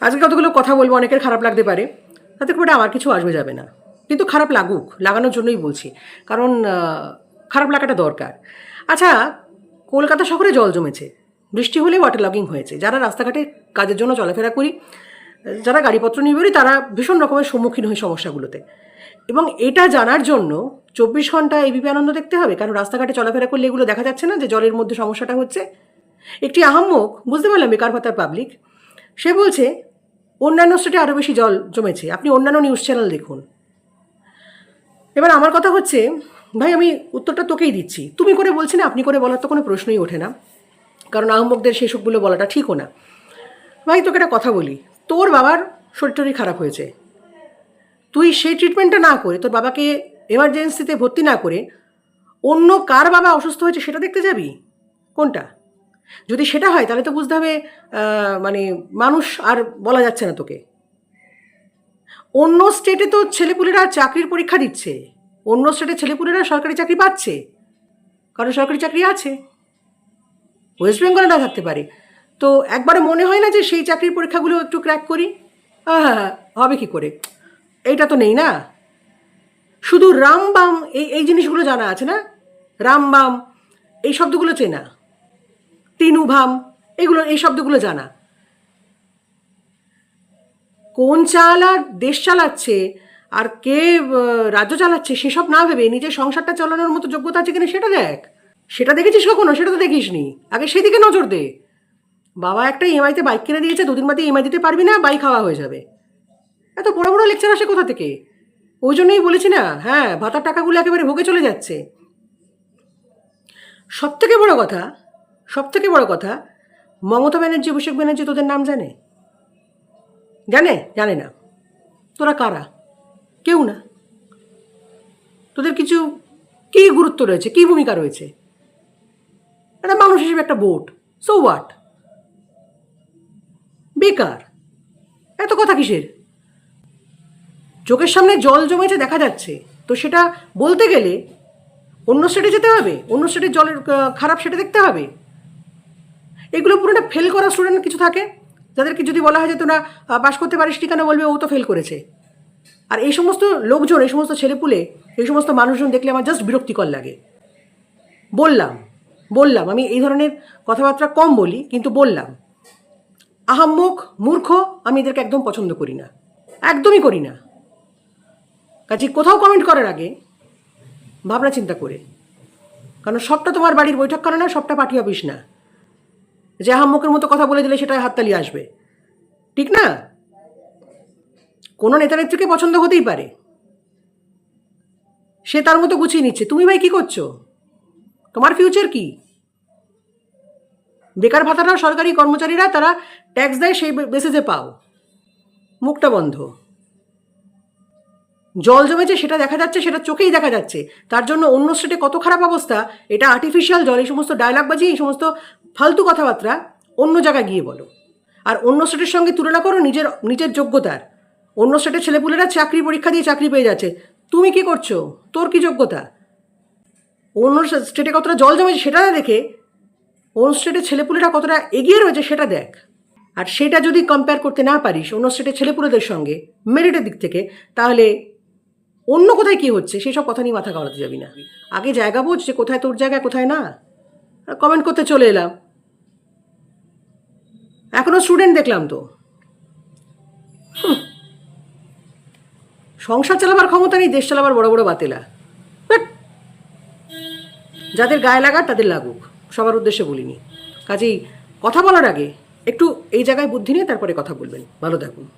আজকে কতগুলো কথা বলব, অনেকের খারাপ লাগতে পারে। তাতে খুব আমার কিছু আসবে, যাবে না। কিন্তু খারাপ লাগুক, লাগানোর জন্যই বলছি। কারণ খারাপ লাগাটা দরকার। আচ্ছা কলকাতা শহরে জল জমেছে। বৃষ্টি হলে ওয়াটার লগিং হয়েছে। যারা রাস্তাঘাটে কাজের জন্য চলাফেরা করি, যারা গাড়িপত্র নিয়ে বেরোই, তারা ভীষণ রকমের সম্মুখীন হয় সমস্যাগুলোতে। এবং এটা জানার জন্য চব্বিশ ঘণ্টা এবিপি আনন্দ দেখতে হবে। কারণ রাস্তাঘাটে চলাফেরা করলে এগুলো দেখা যাচ্ছে না যে জলের মধ্যে সমস্যাটা হচ্ছে। একটি আহাম্মক, বুঝতে পারলাম বেকার ভাতার পাবলিক সে বলছে অন্যান্য স্টেটে আরও বেশি জল জমেছে। আপনি অন্যান্য নিউজ চ্যানেল দেখুন। এবার আমার কথা হচ্ছে, ভাই আমি উত্তরটা তোকেই দিচ্ছি। তুমি করে বলছি না, আপনি করে বলার তো কোনো প্রশ্নই ওঠে না। কারণ আহম্মকদের সেসবগুলো বলাটা ঠিকও না। ভাই তোকে একটা কথা বলি, তোর বাবার শরীর খারাপ হয়েছে। তুই সেই ট্রিটমেন্টটা না করে, তোর বাবাকে এমার্জেন্সিতে ভর্তি না করে অন্য কার বাবা অসুস্থ হয়েছে সেটা দেখতে যাবি? কোনটা? যদি সেটা হয়, তাহলে তো বুঝতে হবে মানে মানুষ আর বলা যাচ্ছে না তোকে। অন্য স্টেটে তো ছেলেপুলেরা চাকরির পরীক্ষা দিচ্ছে। অন্য স্টেটে ছেলেপুলেরা সরকারি চাকরি পাচ্ছে। কারণ সরকারি চাকরি আছে। ওয়েস্ট বেঙ্গলে না থাকতে পারে। তো একবারে মনে হয় না যে সেই চাকরির পরীক্ষাগুলো একটু ক্র্যাক করি? হ্যাঁ হবে কি করে? এইটা তো নেই না। শুধু রামবাম, এই এই জিনিসগুলো জানা আছে না? রামবাম, এই শব্দগুলো চেনা। তিনুভাম এগুলো, এই শব্দগুলো জানা। কোন চালা দেশ চালাচ্ছে, আর কে রাজ্য চালাচ্ছে, সেসব না ভেবে নিজের সংসারটা চালানোর মতো যোগ্যতা আছে কিনা সেটা দেখ। সেটা দেখেছিস কখনো? সেটা তো দেখিসনি। আগে সেদিকে নজর দে। বাবা একটা ইএমআইতে বাইক কিনে দিয়েছে, দুদিন বাদে ইএমআই দিতে পারবি না বাইক খাওয়া হয়ে যাবে। এত বড় বড় লেকচার আসে কোথা থেকে? ওই জন্যই বলেছি না হ্যাঁ ভাতার টাকাগুলো একেবারে ভোগে চলে যাচ্ছে। সব থেকে বড় কথা সব থেকে বড় কথা, মমতা ব্যানার্জি, অভিষেক ব্যানার্জি তোদের নাম জানে? জানে? জানে না। তোরা কারা? কেউ না। তোদের কিছু কী গুরুত্ব রয়েছে? কী ভূমিকা রয়েছে? একটা মানুষ হিসেবে একটা ভোট সো হোয়াট বেকার। এত কথা কিসের? চোখের সামনে জল জমেছে দেখা যাচ্ছে। তো সেটা বলতে গেলে অন্য স্টেটে যেতে হবে। অন্য স্টেটের জলের খারাপ সেটা দেখতে হবে। এগুলো পুরোটা ফেল করা স্টুডেন্ট কিছু থাকে? যাদেরকে যদি বলা হয় যে তোরা পাস করতে পারিস নি কেন বলবে, ও তো ফেল করেছে। আর এই সমস্ত লোকজন, এই সমস্ত ছেলেপুলে, এই সমস্ত মানুষজন দেখলে আমার জাস্ট বিরক্তিকর লাগে। বললাম বললাম, আমি এই ধরনের কথাবার্তা কম বলি, কিন্তু বললাম, আহাম্মক, মূর্খ, আমি এদেরকে একদম পছন্দ করি না। একদমই করি না। কাজে কোথাও কমেন্ট করার আগে ভাবনা চিন্তা করে। কারণ সবটা তোমার বাড়ির বৈঠক করে না, সবটা পার্টি অফিস না। যে আহাম্মকের মতো কথা বলে দিলে সেটা হাততালি আসবে। ঠিক না? কোনো নেতা নেত্রীকে পছন্দ হতেই পারে। সে তার মতো গুছিয়ে নিচ্ছে। তুমি ভাই কি করছ? তোমার ফিউচার কি? বেকার ভাতাটা সরকারি কর্মচারীরা তারা ট্যাক্স দেয়, সেই বেসিসে পাও। মুখটা বন্ধ। জল জমেছে, সেটা দেখা যাচ্ছে, সেটা চোখেই দেখা যাচ্ছে। তার জন্য অন্য স্টেটে কত খারাপ অবস্থা, এটা আর্টিফিশিয়াল জল, এই সমস্ত ডায়লগ বাজি, এই সমস্ত ফালতু কথাবার্তা অন্য জায়গায় গিয়ে বলো। আর অন্য স্টেটের সঙ্গে তুলনা করো, নিজের নিজের যোগ্যতার। অন্য স্টেটের ছেলেপুলেরা চাকরি পরীক্ষা দিয়ে চাকরি পেয়ে যাচ্ছে। তুমি কি করছ? তোর কি যোগ্যতা? অন্য স্টেটে কতটা জল জমেছে, সেটা না দেখে অন্য স্টেটের ছেলেপুলেরা কতটা এগিয়ে রয়েছে, সেটা দেখ। আর সেটা যদি কম্পেয়ার করতে না পারিস, অন্য স্টেটের ছেলেপুলেদের সঙ্গে মেরিটের দিক থেকে, তাহলে অন্য কোথায় কি হচ্ছে? সেসব কথা নিয়ে মাথা গড়াতে যাবি না। আগে জায়গা বোঝ যে কোথায় তোর জায়গা, কোথায় না। কমেন্ট করতে চলে এলাম। এখনও স্টুডেন্ট দেখলাম তো। সংসার চালাবার ক্ষমতা নেই, দেশ চালাবার বড় বড় বাতেলা। যাদের গায়ে লাগার, তাদের লাগুক। সবার উদ্দেশ্যে বলিনি। কাজেই কথা বলার আগে একটু এই জায়গায় বুদ্ধি নিয়ে তারপরে কথা বলবেন। ভালো থাকুন।